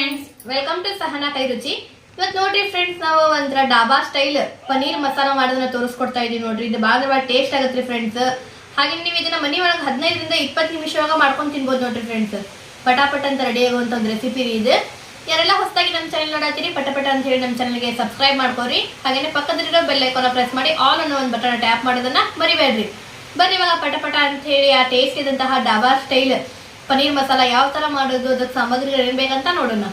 Friends welcome to Sahana ಕೈ ರುಚಿ ಇವತ್ತು ನೋಡ್ರಿ ಫ್ರೆಂಡ್ಸ್ ನಾವು ಒಂಥರ ಡಾಬಾ ಸ್ಟೈಲ್ ಪನೀರ್ ಮಸಾಲ ಮಾಡೋದನ್ನ ತೋರಿಸ್ಕೊಡ್ತಾ ಇದೀವಿ ನೋಡ್ರಿ. ಇದು ಭಾಳ ಭಾಳ ಟೇಸ್ಟ್ ಆಗುತ್ತೆ ಫ್ರೆಂಡ್ಸ್ ಹಾಗೆ ನೀವು ಇದನ್ನ ಮನೆ ಒಳಗೆ ಹದಿನೈದರಿಂದ ಇಪ್ಪತ್ತು ನಿಮಿಷ ಒಳಗೆ ಮಾಡ್ಕೊಂಡು ತಿನ್ಬೋದು ನೋಡ್ರಿ ಫ್ರೆಂಡ್ಸ್ ಪಟಾಪಟ ಅಂತ ರೆಡಿ ಆಗುವಂಥ ಒಂದು ರೆಸಿಪಿ ರೀ ಇದು. ಯಾರೆಲ್ಲ ಹೊಸದಾಗಿ ನಮ್ಮ ಚಾನಲ್ ನೋಡತ್ತೀರಿ, ಪಟಪಟ ಅಂತ ಹೇಳಿ ನಮ್ಮ ಚಾನಲ್ಗೆ ಸಬ್ಸ್ಕ್ರೈಬ್ ಮಾಡ್ಕೋರಿ. ಹಾಗೇನೆ ಪಕ್ಕದಲ್ಲಿರೋ ಬೆಲ್ ಐಕಾನ ಪ್ರೆಸ್ ಮಾಡಿ ಆಲ್ ಅನ್ನೋ ಒಂದು ಬಟನ್ ಟ್ಯಾಪ್ ಮಾಡೋದನ್ನ ಮರಿಬೇಡ್ರಿ. ಬನ್ನಿ ಇವಾಗ ಪಟಪಟ ಅಂತ ಹೇಳಿ ಆ ಟೇಸ್ಟ್ ಇದ್ದಂತಹ ಡಾಬಾ ಸ್ಟೈಲ್ ಪನೀರ್ ಮಸಾಲ ಯಾವ ತರ ಮಾಡೋದು, ಅದಕ್ಕೆ ಸಾಮಗ್ರಿಗಳು ಏನ್ ಬೇಕಂತ ನೋಡೋಣ.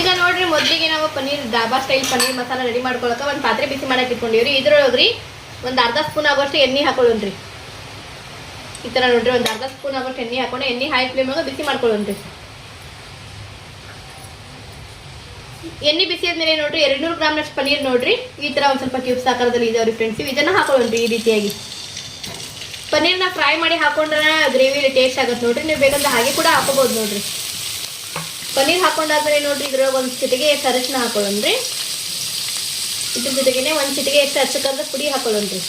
ಈಗ ನೋಡ್ರಿ, ಮೊದಲಿಗೆ ನಾವು ಪನ್ನೀರ್, ಡಾಬಾ ಸ್ಟೈಲ್ ಪನ್ನೀರ್ ಮಸಾಲ ರೆಡಿ ಮಾಡ್ಕೊಳಕ್ಕೆ ಒಂದು ಪಾತ್ರೆ ಬಿಸಿ ಮಾಡಕ್ ಇಟ್ಕೊಂಡಿವ್ರಿ. ಇದ್ರೊಳಗ್ರಿ ಒಂದು ಅರ್ಧ ಸ್ಪೂನ್ ಆಗೋಷ್ಟು ಎಣ್ಣೆ ಹಾಕೊಳ್ಳೋಣ್ರಿ. ಈ ತರ ನೋಡ್ರಿ, ಒಂದು ಅರ್ಧ ಸ್ಪೂನ್ ಆಗೋಷ್ಟು ಎಣ್ಣೆ ಹಾಕೊಂಡು, ಎಣ್ಣೆ ಹೈ ಫ್ಲೇಮ್ ಒಳಗೆ ಬಿಸಿ ಮಾಡ್ಕೊಳ್ಳೋಣ್ರಿ. ಎಣ್ಣೆ ಬಿಸಿ ಆದ್ಮೇಲೆ ನೋಡ್ರಿ, ಎರಡ್ನೂರು ಗ್ರಾಮ್ನಷ್ಟು ಪನ್ನೀರ್ ನೋಡ್ರಿ. ಈ ತರ ಒಂದ್ ಸ್ವಲ್ಪ ಕ್ಯೂಬ್ಸ್ ಆಕಾರದಲ್ಲಿ ಇದಾವ್ರಿ ಫ್ರೆಂಡ್ಸ್ ಇದನ್ನ ಹಾಕೊಳ್ಳೋಣ್ರಿ ಈ ರೀತಿಯಾಗಿ. ಪನ್ನೀರ್ನ ಫ್ರೈ ಮಾಡಿ ಹಾಕೊಂಡ್ರೆ ಗ್ರೇವಿಲಿ ಟೇಸ್ಟ್ ಆಗುತ್ತೆ ನೋಡ್ರಿ. ನೀವು ಬೇಕಂದ್ರೆ ಹಾಗೆ ಕೂಡ ಹಾಕೋಬಹುದು ನೋಡ್ರಿ. ಪನ್ನೀರ್ ಹಾಕೊಂಡಾದ್ಮೇಲೆ ನೋಡ್ರಿ ಇದ್ರೊಳಗೆ ಒಂದು ಚಿಟಿಗೆ ಎಷ್ಟು ಅರಶಿನ ಹಾಕೊಳ್ಳೋಣ್ರಿ. ಇದ್ರ ಜೊತೆಗೆ ಒಂದು ಚಿಟಿಗೆ ಎಷ್ಟು ಹಚ್ಚಕಂದ ಪುಡಿ ಹಾಕೊಳ್ಳೋಣ್ರಿ.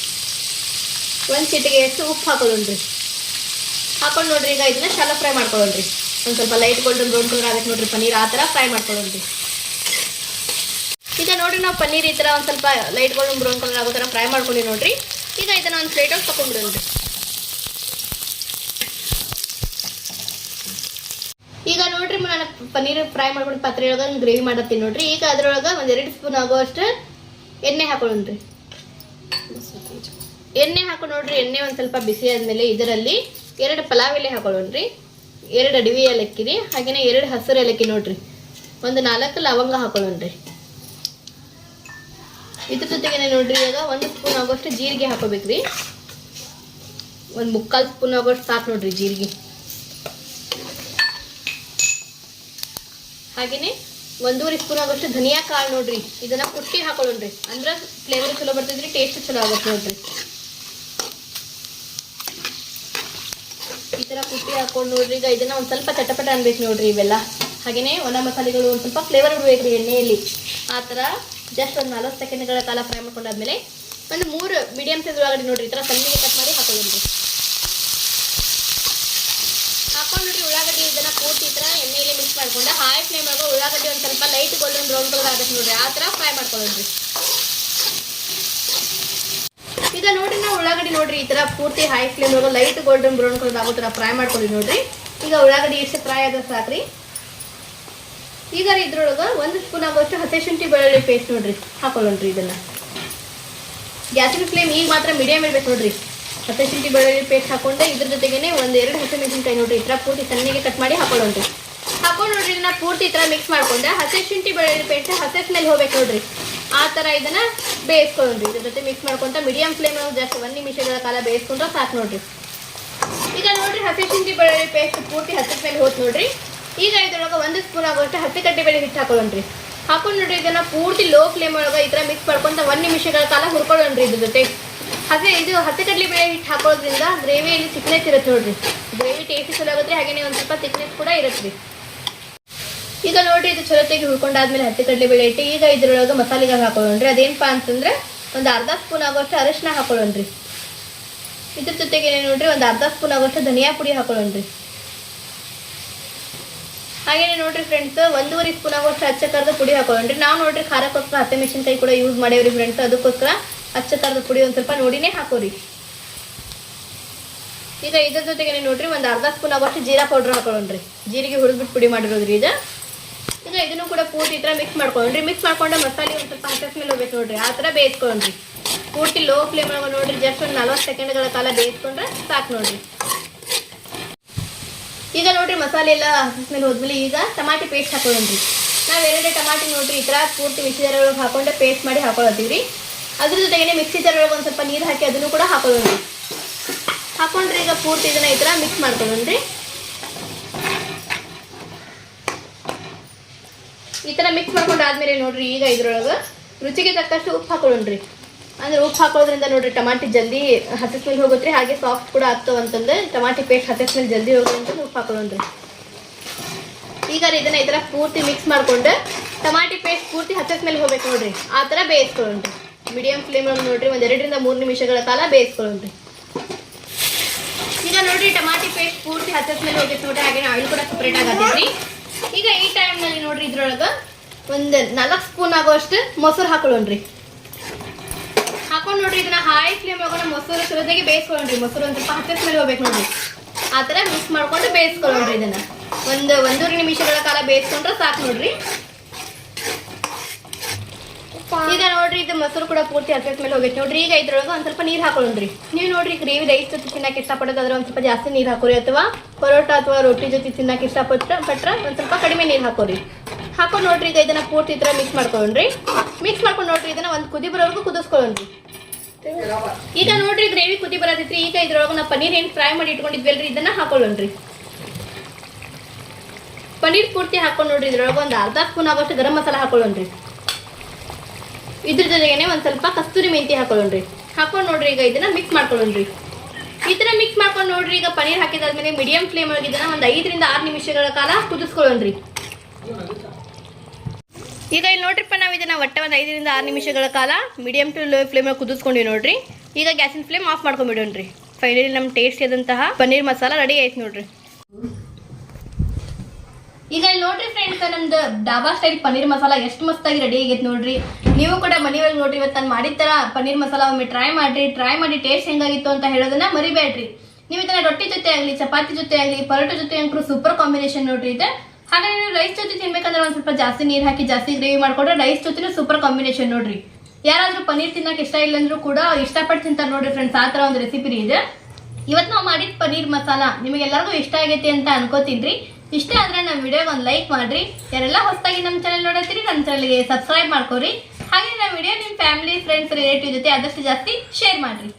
ಒಂದು ಚಿಟಿಗೆ ಎಷ್ಟು ಉಪ್ಪು ಹಾಕೊಳ್ಳೋಣ್ರಿ. ಹಾಕೊಂಡು ನೋಡ್ರಿ ಈಗ ಇದನ್ನ ಶಾಲ ಫ್ರೈ ಮಾಡ್ಕೊಳ್ಳೋಣ್ರಿ. ಒಂದು ಸ್ವಲ್ಪ ಲೈಟ್ ಗೋಲ್ಡನ್ ಬ್ರೌನ್ ಕಲರ್ ಆಗುತ್ತೆ ನೋಡ್ರಿ ಪನ್ನೀರ್, ಆ ಥರ ಫ್ರೈ ಮಾಡ್ಕೊಳ್ಳೋಣ್ರಿ. ಈಗ ನೋಡ್ರಿ ನಾವು ಪನ್ನೀರ್ ಈ ಥರ ಒಂದು ಸ್ವಲ್ಪ ಲೈಟ್ ಗೋಲ್ಡನ್ ಬ್ರೌನ್ ಕಲರ್ ಆಗೋ ಥರ ಫ್ರೈ ಮಾಡ್ಕೊಂಡಿ ನೋಡ್ರಿ. ಈಗ ಇದನ್ನ ಒಂದು ಪ್ಲೇಟಲ್ಲಿ ತಗೊಂಡ್ಬಿಡೋಣ್ರಿ ಈಗ ನೋಡ್ರಿ ನಾನು ಪನ್ನೀರ್ ಫ್ರೈ ಮಾಡ್ಬಿಟ್ಟು ಪಾತ್ರೆ ಒಳಗೆ ಗ್ರೇವಿ ಮಾಡತ್ತೀನಿ ನೋಡ್ರಿ. ಈಗ ಅದ್ರೊಳಗೆ ಒಂದು ಎರಡು ಸ್ಪೂನ್ ಆಗೋಷ್ಟು ಎಣ್ಣೆ ಹಾಕೊಳ್ಳೋಣ್ರಿ ಎಣ್ಣೆ ಹಾಕೊಂಡು ನೋಡ್ರಿ, ಎಣ್ಣೆ ಒಂದು ಸ್ವಲ್ಪ ಬಿಸಿ ಆದ್ಮೇಲೆ ಇದರಲ್ಲಿ ಎರಡು ಪಲಾವ್ ಎಲೆ ಹಾಕೊಳ್ಳೋಣ್ರಿ ಎರಡು ಅಡವಿ ಏಲಕ್ಕಿ ರೀ, ಹಾಗೇನೆ ಎರಡು ಹಸಿರು ಏಲಕ್ಕಿ ನೋಡ್ರಿ. ಒಂದು ನಾಲ್ಕು ಲವಂಗ ಹಾಕೊಳ್ಳೋಣ್ರಿ ಇದ್ರ ಜೊತೆಗೆ ನೋಡ್ರಿ, ಇವಾಗ ಒಂದು ಸ್ಪೂನ್ ಆಗೋಷ್ಟು ಜೀರಿಗೆ ಹಾಕೋಬೇಕ್ರಿ. ಒಂದು ಮುಕ್ಕಾಲು ಸ್ಪೂನ್ ಆಗೋಷ್ಟು ಸಾಕು ನೋಡ್ರಿ ಜೀರಿಗೆ. ಹಾಗೇನೆ ಒಂದೂವರೆ ಸ್ಪೂನ್ ಆಗೋಷ್ಟು ಧನಿಯಾ ಕಾಳು ನೋಡ್ರಿ, ಇದನ್ನ ಕುಟ್ಟಿ ಹಾಕೊಳ್ಳೋಣ್ರಿ. ಅಂದ್ರೆ ಫ್ಲೇವರ್ ಚಲೋ ಬರ್ತೈತ್ರಿ ಟೇಸ್ಟ್ ಚಲೋ ಆಗುತ್ತೆ ನೋಡ್ರಿ. ಈ ತರ ಕುಟ್ಟಿ ಹಾಕೊಂಡು ನೋಡ್ರಿ, ಈಗ ಇದನ್ನ ಒಂದ್ ಸ್ವಲ್ಪ ಚಟಪಟ ಅನ್ಬೇಕು ನೋಡ್ರಿ ಇವೆಲ್ಲ. ಹಾಗೇನೆ ಒಣ ಮಸಾಲೆಗಳು ಒಂದ್ ಸ್ವಲ್ಪ ಫ್ಲೇವರ್ ಇಡಬೇಕ್ರಿ ಎಣ್ಣೆಯಲ್ಲಿ. ಆ ತರ ಜಸ್ಟ್ ಒಂದು ನಲ್ವತ್ತು ಸೆಕೆಂಡ್ಗಳ ಕಾಲ ಫ್ರೈ ಮಾಡ್ಕೊಂಡಾದ್ಮೇಲೆ ಒಂದು ಮೂರು ಮೀಡಿಯಂ ಸೈಜ್ ಒಳಗಡೆ ನೋಡ್ರಿ, ಈ ತರ ಸಣ್ಣಗೆ ಕಟ್ ಮಾಡಿ ಹಾಕೊಳ್ಳೋಣ್ರಿ ಹಾಕೊಂಡು ನೋಡ್ರಿ ಉಳ್ಳಾಗಡ್ಡಿ ಇದನ್ನ ಪೂರ್ತಿ ಈ ತರ ಎಣ್ಣೆಯಲ್ಲಿ ಮಿಕ್ಸ್ ಮಾಡ್ಕೊಂಡು. ಹಾಯ್ ಫ್ಲೇಮ್ ಆಗೋ ಉಳ್ಳಾಗಡ್ಡಿ ಒಂದು ಸ್ವಲ್ಪ ಲೈಟ್ ಗೋಲ್ಡನ್ ಬ್ರೌನ್ ಕಲರ್ ಆಗುತ್ತೆ ನೋಡ್ರಿ. ಆ ತರ ಫ್ರೈ ಮಾಡ್ಕೊಳ್ಳೋಣ್ರಿ. ಈಗ ನೋಡ್ರಿ ನಾವು ಉಳ್ಳಾಗಡ್ಡಿ ನೋಡ್ರಿ, ಈ ತರ ಪೂರ್ತಿ high flame light golden brown colour ಆಗೋ ತರ ಫ್ರೈ ಮಾಡ್ಕೊಳ್ಳಿ ನೋಡ್ರಿ. ಈಗ ಉಳ್ಳಾಗಡ್ಡಿ ಎಷ್ಟು ಫ್ರೈ ಆದ್ರೆ ಸಾಕ್ರಿ. ಈಗ ಇದ್ರೊಳಗೆ ಒಂದು ಸ್ಪೂನ್ ಆಗೋಷ್ಟು ಹಸಿ ಶುಂಠಿ ಬೆಳ್ಳುಳ್ಳಿ ಪೇಸ್ಟ್ ನೋಡ್ರಿ. ಹಾಕೊಳ್ಳೋಣ್ರಿ ಇದನ್ನ. ಗ್ಯಾಸಿನ ಫ್ಲೇಮ್ ಈಗ ಮಾತ್ರ ಮೀಡಿಯಂ ಇರ್ಬೇಕು ನೋಡ್ರಿ. ಹಸಿ ಶುಂಠಿ ಬೆಳ್ಳುಳ್ಳಿ ಪೇಸ್ಟ್ ಹಾಕೊಂಡೆ, ಇದ್ರ ಜೊತೆಗೇನೆ ಒಂದು ಎರಡು ಹಸಿ ಮೆಣಸಿನ್ಕಾಯಿ ನೋಡ್ರಿ, ಈ ತರ ಪೂರ್ತಿ ಸಣ್ಣಗೆ ಕಟ್ ಮಾಡಿ ಹಾಕೊಳ್ಳೋಣ್ರಿ ಹಾಕೊಂಡು ನೋಡ್ರಿ ಇದನ್ನ ಪೂರ್ತಿ ಈ ಮಿಕ್ಸ್ ಮಾಡ್ಕೊಂಡೆ. ಹಸಿ ಶುಂಠಿ ಬೆಳ್ಳುಳ್ಳಿ ಪೇಸ್ಟ್ ಹಸಿ ಮೇಲೆ ಹೋಗ್ಬೇಕು ನೋಡ್ರಿ. ಆ ತರ ಇದನ್ನ ಬೇಯಿಸ್ಕೊಳ್ಳೋಣ್ರಿ ಇದ್ರ ಜೊತೆ ಮಿಕ್ಸ್ ಮಾಡ್ಕೊಂತ ಮೀಡಿಯಂ ಫ್ಲೇಮ್ ಜಸ್ಟ್ ಒಂದ್ ನಿಮಿಷಗಳ ಕಾಲ ಬೇಯಿಸ್ಕೊಂಡ್ರೆ ಸಾಕು ನೋಡ್ರಿ. ಈಗ ನೋಡ್ರಿ ಹಸಿ ಶುಂಠಿ ಬೆಳ್ಳುಳ್ಳಿ ಪೇಸ್ಟ್ ಪೂರ್ತಿ ಹಸಿ ಮೇಲೆ ಹೋತ್ ನೋಡ್ರಿ. ಈಗ ಇದ್ರೊಳಗೆ ಒಂದು ಸ್ಪೂನ್ ಆಗುವಷ್ಟು ಹಸಿ ಕಡ್ಡಿ ಬೆಳೆ ಹಿಟ್ಟು ಹಾಕೊಳ್ಳೋಣ್ರಿ. ಹಾಕೊಂಡು ನೋಡ್ರಿ ಇದನ್ನ ಪೂರ್ತಿ ಲೋ ಫ್ಲೇಮ್ ಒಳಗೆ ಈ ಥರ ಮಿಕ್ಸ್ ಮಾಡ್ಕೊಂತ ಒಂದ್ ನಿಮಿಷಗಳ ಕಾಲ ಹುರ್ಕೊಳ್ಳೋಣ್ರಿ ಇದ್ರ ಜೊತೆ. ಹಸಿ ಇದು ಹಸಿ ಕಡ್ಲಿ ಬೇಳೆ ಹಿಟ್ಟು ಹಾಕೋದ್ರಿಂದ ಗ್ರೇವಿಯಲ್ಲಿ ತಿಕ್ನೆಸ್ ಇರುತ್ತೆ ನೋಡ್ರಿ. ಗ್ರೇವಿ ಟೇಸ್ಟಿ ಚಲೋ ಆಗುತ್ತೆ ಹಾಗೆ ಒಂದು ಸ್ವಲ್ಪ ತಿಕ್ನೆಸ್ ಕೂಡ ಇರುತ್ತೆ. ಈಗ ನೋಡ್ರಿ ಇದು ಚಲೋತೆಗೆ ಹುರ್ಕೊಂಡಾದ್ಮೇಲೆ ಹತ್ತಿ ಕಡ್ಲೆ ಬೇಳೆ ಇಟ್ಟು ಈಗ ಇದ್ರೊಳಗೆ ಮಸಾಲೆಗಳು ಹಾಕೊಳ್ಳೋಣ್ರಿ. ಅದೇನಪ್ಪ ಅಂತಂದ್ರೆ ಒಂದು ಅರ್ಧ ಸ್ಪೂನ್ ಆಗೋಷ್ಟು ಅರಶಿನ ಹಾಕೊಳ್ಳೋಣ್ರಿ. ಇದ್ರ ಜೊತೆಗೆ ನೋಡ್ರಿ, ಒಂದು ಅರ್ಧ ಸ್ಪೂನ್ ಆಗೋಷ್ಟು ಧನಿಯಾ ಪುಡಿ ಹಾಕೊಳ್ಳೋಣ್ರಿ. ಹಾಗೇನೆ ನೋಡ್ರಿ ಫ್ರೆಂಡ್ಸ್ ಒಂದೂವರೆ ಸ್ಪೂನ್ ಆಗೋಷ್ಟು ಅಚ್ಚ ಕರೆದು ಪುಡಿ ಹಾಕೊಳ್ಳೋಣ್ರಿ. ನಾವು ನೋಡ್ರಿ ಖಾರಕ್ಕೋಸ್ಕರ ಹತ್ತೆ ಮೆಣಸಿನ್ಕಾಯಿ ಕೂಡ ಯೂಸ್ ಮಾಡೇವ್ರಿ ಫ್ರೆಂಡ್ಸ್ ಅದಕ್ಕೋಸ್ಕರ ಅಚ್ಚ ಕರದ ಪುಡಿ ಒಂದು ಸ್ವಲ್ಪ ನೋಡಿನೇ ಹಾಕೋರಿ. ಈಗ ಇದ್ರ ಜೊತೆಗೆ ನೋಡ್ರಿ ಒಂದು ಅರ್ಧ ಸ್ಪೂನ್ ಆಗೋಷ್ಟು ಜೀರಾ ಪೌಡರ್ ಹಾಕೊಳ್ಳೋಣ್ರಿ. ಜೀರಿಗೆ ಹುರಿದ್ಬಿಟ್ಟು ಪುಡಿ ಮಾಡಿರೋದ್ರಿ ಇದು. ಈಗ ಇದನ್ನು ಕೂಡ ಪೂರ್ತಿ ಥರ ಮಿಕ್ಸ್ ಮಾಡ್ಕೊಳ್ಳೋಣ್ರಿ. ಮಿಕ್ಸ್ ಮಾಡ್ಕೊಂಡು ಮಸಾಲೆ ಒಂದು ಸ್ವಲ್ಪ ಹಸಿ ಮೇಲೆ ಹೋಗ್ಬೇಕು ನೋಡ್ರಿ. ಆ ಥರ ಬೇಯಿಸ್ಕೊಳ್ಳೋಣ್ರಿ. ಪೂರ್ತಿ ಲೋ ಫ್ಲೇಮ್ ಒಳಗೆ ನೋಡ್ರಿ. ಜಸ್ಟ್ ಒಂದು ನಲ್ವತ್ತು ಸೆಕೆಂಡ್ಗಳ ಕಾಲ ಬೇಯಿಸ್ಕೊಂಡ್ರೆ ಸಾಕು ನೋಡ್ರಿ. ಈಗ ನೋಡ್ರಿ ಮಸಾಲೆ ಎಲ್ಲ ಮೇಲೆ ಹೋದ್ಮೇಲೆ ಈಗ ಟಮಾಟಿ ಪೇಸ್ಟ್ ಹಾಕೊಳ್ಳೋಣ್ರಿ. ನಾವು ಎರಡೇ ಟಮಾಟಿ ನೋಡ್ರಿ ಈ ಥರ ಪೂರ್ತಿ ಜಾರ್ ಹಾಕೊಂಡೆ ಪೇಸ್ಟ್ ಮಾಡಿ ಹಾಕೊಳ್ಳತ್ತೀವಿ ಅದ್ರ ಜೊತೆಗೆ ಮಿಕ್ಸಿ ಜಾರ್ ಒಳಗೆ ಒಂದು ಸ್ವಲ್ಪ ನೀರು ಹಾಕಿ ಅದನ್ನು ಕೂಡ ಹಾಕೋದ್ರಿ ಹಾಕೊಂಡ್ರಿ ಈಗ ಪೂರ್ತಿ ಇದನ್ನ ಈ ಥರ ಮಿಕ್ಸ್ ಮಾಡ್ಕೊಳ್ಳೋಣ್ರಿ ಈ ಥರ ಮಿಕ್ಸ್ ಮಾಡ್ಕೊಂಡು ಆದ್ಮೇಲೆ ನೋಡ್ರಿ ಈಗ ಇದ್ರೊಳಗೆ ರುಚಿಗೆ ತಕ್ಕಷ್ಟು ಉಪ್ಪು ಹಾಕೊಳ್ಳೋಣ್ರಿ ಅಂದ್ರೆ ಉಪ್ಪು ಹಾಕೋದ್ರಿಂದ ನೋಡ್ರಿ ಟಮಾಟಿ ಜಲ್ದಿ ಹಸಿ ಸ್ಮೆಲ್ ಹೋಗುತ್ತೆ ಹಾಗೆ ಸಾಫ್ಟ್ ಕೂಡ ಆಗ್ತಾವ ಅಂತಂದ್ರೆ ಟಮಾಟಿ ಪೇಸ್ಟ್ ಹಸಿ ಮೇಲೆ ಜಲ್ದಿ ಹೋಗುತ್ತೆ ಉಪ್ಪು ಹಾಕೊಳ್ಳೋಣ್ರಿ ಈಗ ಇದನ್ನ ಈ ಥರ ಪೂರ್ತಿ ಮಿಕ್ಸ್ ಮಾಡ್ಕೊಂಡು ಟಮಾಟಿ ಪೇಸ್ಟ್ ಪೂರ್ತಿ ಹಸಿ ಮೇಲೆ ಹೋಗ್ಬೇಕು ನೋಡ್ರಿ. ಆ ಥರ ಬೇಯಿಸ್ಕೊಳ್ಳೋಣ್ರಿ ಮೀಡಿಯಂ ಫ್ಲೇಮ್ ಒಳಗೆ ನೋಡ್ರಿ, ಒಂದ್ ಎರಡರಿಂದ ಮೂರು ನಿಮಿಷಗಳ ಕಾಲ ಬೇಯಿಸ್ಕೊಳ್ಳೋಣ್ರಿ. ಈಗ ನೋಡ್ರಿ, ಟಮಾಟಿ ಪೇಸ್ಟ್ ಪೂರ್ತಿ ಮೇಲೆ ಹೋಗಿತ್ತು ನೋಡ್ರಿ, ಹಾಗೆ ಆಯಿಲ್ ಕೂಡ ಸಪ್ರೇಟ್ ಆಗತ್ತೈತ್ರಿ ಈಗ ಈ ಟೈಮ್ ಟೈಮ್ನಲ್ಲಿ ನೋಡ್ರಿ ಇದ್ರೊಳಗೆ ಒಂದು ನಾಲ್ಕು ಸ್ಪೂನ್ ಆಗೋಷ್ಟು ಮೊಸರು ಹಾಕೊಳ್ಳೋಣ್ರಿ. ಹಾಕೊಂಡ್ ನೋಡ್ರಿ, ಇದನ್ನ ಹೈ ಫ್ಲೇಮ್ ಒಳಗೆ ಮೊಸರು ಸುರದಾಗಿ ಬೇಯಿಸ್ಕೊಳ್ಳೋಣ್ರಿ. ಮೊಸರು ಒಂದು ಸ್ವಲ್ಪ ಹತ್ತಿರ ಮೇಲೆ ಹೋಗ್ಬೇಕು ನೋಡ್ರಿ. ಆ ಮಿಕ್ಸ್ ಮಾಡ್ಕೊಂಡು ಬೇಯಿಸ್ಕೊಳ್ಳೋಣ್ರಿ ಇದನ್ನ. ಒಂದ್ ಒಂದೂವರೆ ನಿಮಿಷಗಳ ಕಾಲ ಬೇಯಿಸ್ಕೊಂಡ್ರೆ ಸಾಕು ನೋಡ್ರಿ. ಈಗ ನೋಡ್ರಿ, ಇದು ಮೊಸರು ಕೂಡ ಪೂರ್ತಿ ಹತ್ತಿರ ಮೇಲೆ ಹೋಗೈತೆ. ನೋಡ್ರಿ, ಈಗ ಇದ್ರೊಳಗೆ ಒಂದು ಸ್ವಲ್ಪ ನೀರು ಹಾಕೊಳ್ಳ್ರಿ ನೀವು ನೋಡ್ರಿ ಗ್ರೇವಿ ರೈಸ್ ಜೊತೆ ತಿನ್ನಕ್ಕೆ ಇಷ್ಟಪಡೋದಾದ್ರೆ ಒಂದು ಸ್ವಲ್ಪ ಜಾಸ್ತಿ ನೀರು ಹಾಕೋರಿ ಅಥವಾ ಪರೋಟ ಅಥವಾ ರೊಟ್ಟಿ ಜೊತೆ ತಿನ್ನಕ್ಕೆ ಇಷ್ಟಪಟ್ಟ ಪಟ್ರ ಒಂದು ಸ್ವಲ್ಪ ಕಡಿಮೆ ನೀರು ಹಾಕೋರಿ ಹಾಕೊಂಡು ನೋಡ್ರಿ, ಈಗ ಇದನ್ನ ಪೂರ್ತಿ ಇದ್ರ ಮಿಕ್ಸ್ ಮಾಡ್ಕೊಳ್ಳ್ರಿ ಮಿಕ್ಸ್ ಮಾಡ್ಕೊಂಡು ನೋಡ್ರಿ, ಇದನ್ನ ಒಂದು ಕುದಿ ಬರೋವರೆಗೂ ಕುದಿಸ್ಕೊಳ್ಳ್ರಿ ಈಗ ನೋಡ್ರಿ, ಗ್ರೇವಿ ಕುದಿ ಬರತೈತ್ರಿ. ಈಗ ಇದ್ರೊಳಗೆ ನಾವು ಪನ್ನೀರ್ ಏನು ಫ್ರೈ ಮಾಡಿ ಇಟ್ಕೊಂಡಿದ್ವಲ್ರಿ, ಇದನ್ನ ಹಾಕೊಳ್ಳ್ರಿ ಪನ್ನೀರ್ ಪೂರ್ತಿ ಹಾಕೊಂಡು ನೋಡ್ರಿ, ಇದ್ರೊಳಗೆ ಒಂದು ಅರ್ಧ ಸ್ಪೂನ್ ಆಗೋಷ್ಟು ಗರಂ ಮಸಾಲ ಹಾಕೊಳ್ಳೋಣ್ರಿ. ಇದ್ರ ಜೊತೆಗೇನೆ ಒಂದು ಸ್ವಲ್ಪ ಕಸ್ತೂರಿ ಮೆಂತಿ ಹಾಕೊಳ್ಳೋಣ್ರಿ. ಹಾಕೊಂಡು ನೋಡ್ರಿ ಈಗ ಇದನ್ನ ಮಿಕ್ಸ್ ಮಾಡ್ಕೊಳ್ಳೋಣ್ರಿ. ಈ ಮಿಕ್ಸ್ ಮಾಡ್ಕೊಂಡು ನೋಡ್ರಿ, ಈಗ ಪನ್ನೀರ್ ಹಾಕಿದಾದ್ಮೇಲೆ ಮೀಡಿಯಂ ಫ್ಲೇಮ್ ಒಳಗೆ ಇದನ್ನ ಒಂದು ಐದರಿಂದ ಆರು ನಿಮಿಷಗಳ ಕಾಲ ಕುದಿಸ್ಕೊಳ್ಳೋಣ್ರಿ. ಈಗ ಇಲ್ಲಿ ನೋಡ್ರಿಪ್ಪ, ನಾವು ಇದನ್ನ ಒಟ್ಟ ಒಂದು ಐದರಿಂದ ಆರು ನಿಮಿಷಗಳ ಕಾಲ ಮೀಡಿಯಂ ಟು ಲೋ ಫ್ಲೇಮ್ ಕುದಿಸ್ಕೊಂಡಿವಿ ನೋಡ್ರಿ. ಈಗ ಗ್ಯಾಸಿನ ಫ್ಲೇಮ್ ಆಫ್ ಮಾಡ್ಕೊಂಡ್ಬಿಡೋಣ್ರಿ ಫೈನಲಿ ನಮ್ಮ ಟೇಸ್ಟಿ ಆದಂತಹ ಪನ್ನೀರ್ ಮಸಾಲ ರೆಡಿ ಆಯ್ತು ನೋಡ್ರಿ. ಈಗ ಇಲ್ಲಿ ನೋಡ್ರಿ ಫ್ರೆಂಡ್ಸ್ ನಮ್ದು ಡಾಬಾ ಸ್ಟೈಲ್ ಪನ್ನೀರ್ ಮಸಾಲ ಎಷ್ಟು ಮಸ್ತಾಗಿ ರೆಡಿ ಆಗೈತೆ ನೋಡ್ರಿ. ನೀವು ಕೂಡ ಮನೆಯೊಳಗೆ ನೋಡ್ರಿ ಇವತ್ತು ನಾನು ಮಾಡಿದ ಥರ ಪನ್ನೀರ್ ಮಸಾಲ ಒಮ್ಮೆ ಟ್ರೈ ಮಾಡ್ರಿ. ಟ್ರೈ ಮಾಡಿ ಟೇಸ್ಟ್ ಹೆಂಗಾಗಿತ್ತು ಅಂತ ಹೇಳೋದನ್ನ ಮರಿಬೇಡ್ರಿ. ನೀವು ಇದನ್ನ ರೊಟ್ಟಿ ಜೊತೆ ಆಗಲಿ, ಚಪಾತಿ ಜೊತೆ ಆಗಲಿ, ಪರೋಟ ಜೊತೆ ಅಂಕರು ಸೂಪರ್ ಕಾಂಬಿನೇಷನ್ ನೋಡ್ರಿ ಇದೆ. ಹಾಗಾಗಿ ನೀವು ರೈಸ್ ಜೊತೆ ತಿನ್ಬೇಕಂದ್ರೆ ಒಂದು ಸ್ವಲ್ಪ ಜಾಸ್ತಿ ನೀರು ಹಾಕಿ, ಜಾಸ್ತಿ ಗ್ರೇವಿ ಮಾಡಿಕೊಂಡ್ರೆ ರೈಸ್ ಜೊತೆ ಸೂಪರ್ ಕಾಂಬಿನೇಷನ್ ನೋಡ್ರಿ. ಯಾರಾದರೂ ಪನ್ನೀರ್ ತಿನ್ನಕ್ಕೆ ಇಷ್ಟ ಇಲ್ಲ ಅಂದ್ರೂ ಕೂಡ ಇಷ್ಟಪಟ್ಟು ತಿಂತಾರೆ ನೋಡ್ರಿ ಫ್ರೆಂಡ್ಸ್ ಆ ಥರ ಒಂದು ರೆಸಿಪಿ ಇದೆ. ಇವತ್ತು ನಾವು ಮಾಡಿದ ಪನ್ನೀರ್ ಮಸಾಲ ನಿಮಗೆಲ್ಲರಿಗೂ ಇಷ್ಟ ಆಗೈತೆ ಅಂತ ಅನ್ಕೋತೀನಿ ಇಷ್ಟ ಆದ್ರೆ ನಮ್ಮ ವಿಡಿಯೋಗೆ ಒಂದು ಲೈಕ್ ಮಾಡ್ರಿ. ಯಾರೆಲ್ಲ ಹೊಸದಾಗಿ ನಮ್ಮ ಚಾನಲ್ ನೋಡತ್ತೀರಿ ನಮ್ಮ ಚಾನಲ್ಗೆ ಸಬ್ಸ್ಕ್ರೈಬ್ ಮಾಡ್ಕೊರಿ. ಹಾಗೆ ನಮ್ಮ ವಿಡಿಯೋ ನಿಮ್ಮ ಫ್ಯಾಮಿಲಿ ಫ್ರೆಂಡ್ಸ್ ರಿಲೇಟಿವ್ ಜೊತೆ ಆದಷ್ಟು ಜಾಸ್ತಿ ಶೇರ್ ಮಾಡ್ರಿ.